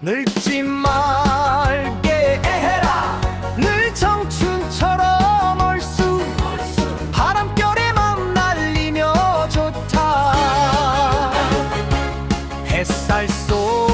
늙지 말게 해라. 늘 청춘처럼 얼쑤 바람결에만 날리며 좋다. 햇살 속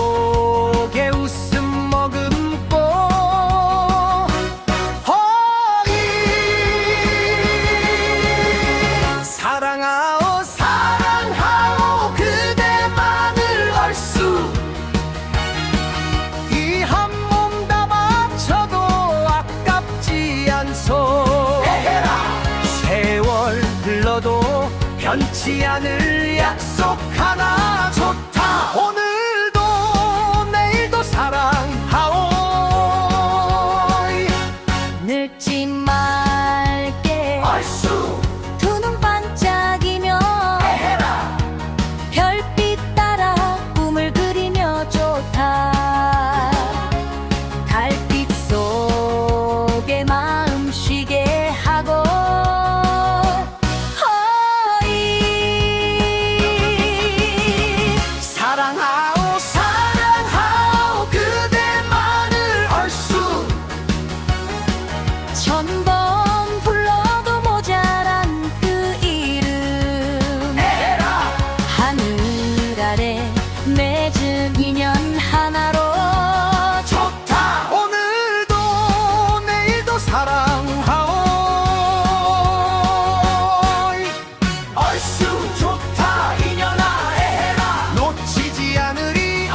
놓지 않을 약속 하나 좋다. 오늘도 내일도 사랑하오. 늙지 말게. 얼쑤 아래 맺은 인연 하나로. 좋다. 오늘도 내일도 사랑하오. 얼쑤 좋다. 인연아 해라. 놓치지 않으리.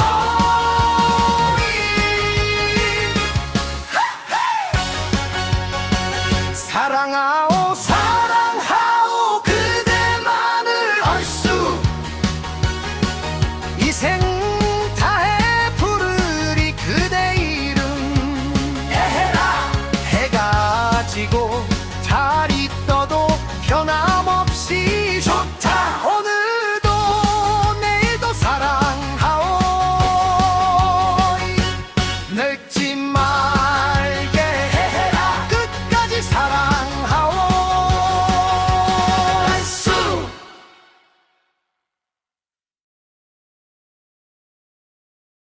사랑하